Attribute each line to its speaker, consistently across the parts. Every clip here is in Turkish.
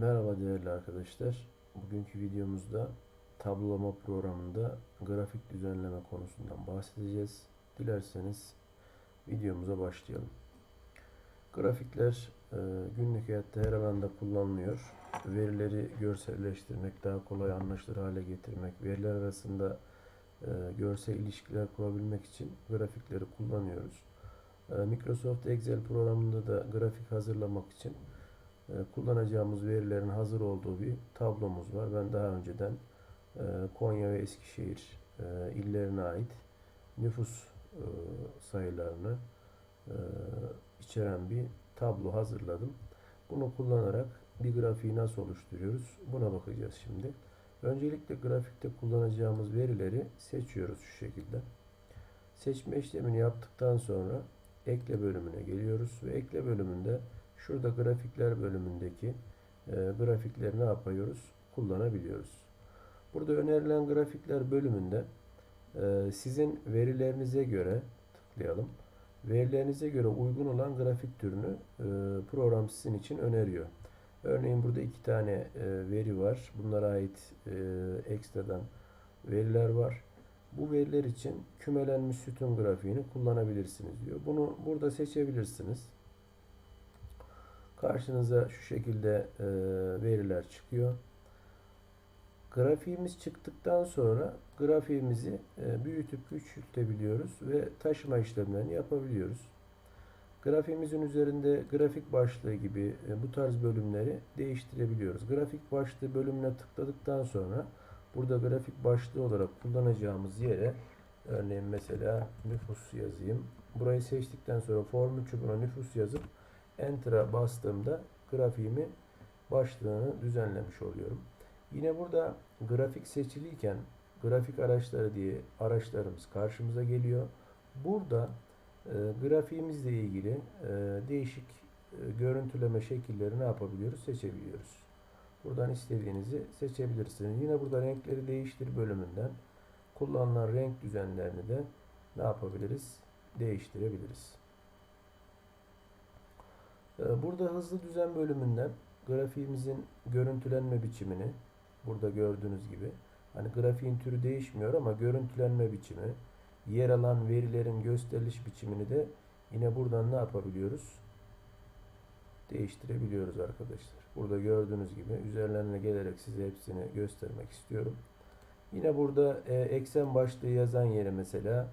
Speaker 1: Merhaba değerli arkadaşlar. Bugünkü videomuzda tablolama programında grafik düzenleme konusundan bahsedeceğiz. Dilerseniz videomuza başlayalım. Grafikler e, günlük hayatta her alanda kullanılıyor. Verileri görselleştirmek, daha kolay anlaşılır hale getirmek, veriler arasında e, görsel ilişkiler kurabilmek için grafikleri kullanıyoruz. E, Microsoft Excel programında da grafik hazırlamak için kullanacağımız verilerin hazır olduğu bir tablomuz var. Ben daha önceden e, Konya ve Eskişehir e, illerine ait nüfus sayılarını içeren bir tablo hazırladım. Bunu kullanarak bir grafiği nasıl oluşturuyoruz? Buna bakacağız şimdi. Öncelikle grafikte kullanacağımız verileri seçiyoruz şu şekilde. Seçme işlemini yaptıktan sonra ekle bölümüne geliyoruz ve ekle bölümünde Şurada grafikler bölümündeki e, grafikleri ne yapıyoruz? Kullanabiliyoruz. Burada önerilen grafikler bölümünde e, sizin verilerinize göre tıklayalım. Verilerinize göre uygun olan grafik türünü e, program sizin için öneriyor. Örneğin burada iki tane e, veri var. Bunlara ait e, ekstradan veriler var. Bu veriler için kümelenmiş sütun grafiğini kullanabilirsiniz diyor. Bunu burada seçebilirsiniz. Karşınıza şu şekilde e, veriler çıkıyor. Grafiğimiz çıktıktan sonra grafiğimizi e, büyütüp küçültebiliyoruz ve taşıma işlemlerini yapabiliyoruz. Grafiğimizin üzerinde grafik başlığı gibi e, bu tarz bölümleri değiştirebiliyoruz. Grafik başlığı bölümüne tıkladıktan sonra burada grafik başlığı olarak kullanacağımız yere örneğin mesela nüfus yazayım. Burayı seçtikten sonra formül çubuğuna nüfus yazıp Enter'a bastığımda grafiğimi başlığını düzenlemiş oluyorum. Yine burada grafik seçiliyken grafik araçları diye araçlarımız karşımıza geliyor. Burada e, grafiğimizle ilgili e, değişik e, görüntüleme şekilleri ne yapabiliyoruz? Seçebiliyoruz. Buradan istediğinizi seçebilirsiniz. Yine burada renkleri değiştir bölümünden kullanılan renk düzenlerini de ne yapabiliriz? Değiştirebiliriz. Ee, burada hızlı düzen bölümünden grafiğimizin görüntülenme biçimini burada gördüğünüz gibi hani grafiğin türü değişmiyor ama görüntülenme biçimi yer alan verilerin gösteriliş biçimini de yine buradan ne yapabiliyoruz? Değiştirebiliyoruz arkadaşlar. Burada gördüğünüz gibi üzerlerine gelerek size hepsini göstermek istiyorum. Yine burada e, eksen başlığı yazan yere mesela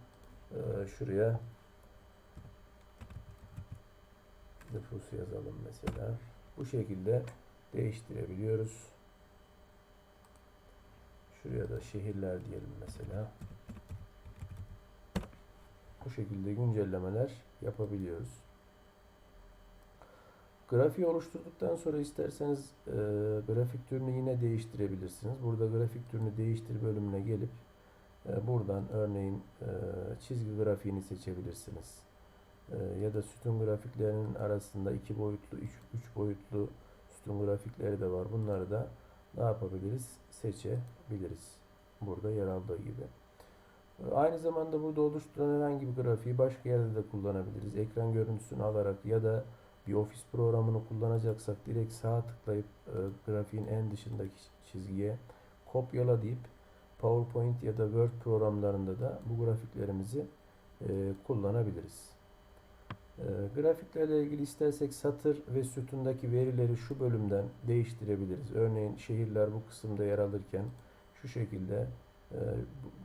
Speaker 1: e, şuraya nüfus yazalım mesela. Bu şekilde değiştirebiliyoruz. Şuraya da şehirler diyelim mesela. Bu şekilde güncellemeler yapabiliyoruz. Grafiği oluşturduktan sonra isterseniz e, grafik türünü yine değiştirebilirsiniz. Burada grafik türünü değiştir bölümüne gelip e, buradan örneğin e, çizgi grafiğini seçebilirsiniz. Ee, ya da sütun grafiklerinin arasında iki boyutlu, üç, üç boyutlu sütun grafikleri de var. Bunları da ne yapabiliriz? Seçebiliriz. Burada yer aldığı gibi. Ee, aynı zamanda burada oluşturulan herhangi bir grafiği başka yerde de kullanabiliriz. Ekran görüntüsünü alarak ya da bir ofis programını kullanacaksak direkt sağa tıklayıp e, grafiğin en dışındaki çizgiye kopyala deyip PowerPoint ya da Word programlarında da bu grafiklerimizi e, kullanabiliriz. E, grafiklerle ilgili istersek satır ve sütundaki verileri şu bölümden değiştirebiliriz. Örneğin şehirler bu kısımda yer alırken şu şekilde e,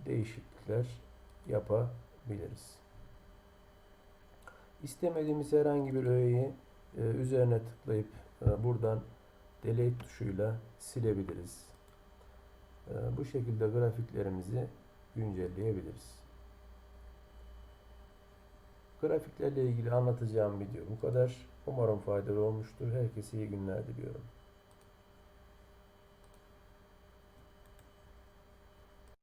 Speaker 1: değişiklikler yapabiliriz. İstemediğimiz herhangi bir öğeyi e, üzerine tıklayıp e, buradan delete tuşuyla silebiliriz. Bu şekilde grafiklerimizi güncelleyebiliriz. Grafiklerle ilgili anlatacağım video bu kadar. Umarım faydalı olmuştur. Herkese iyi günler diliyorum.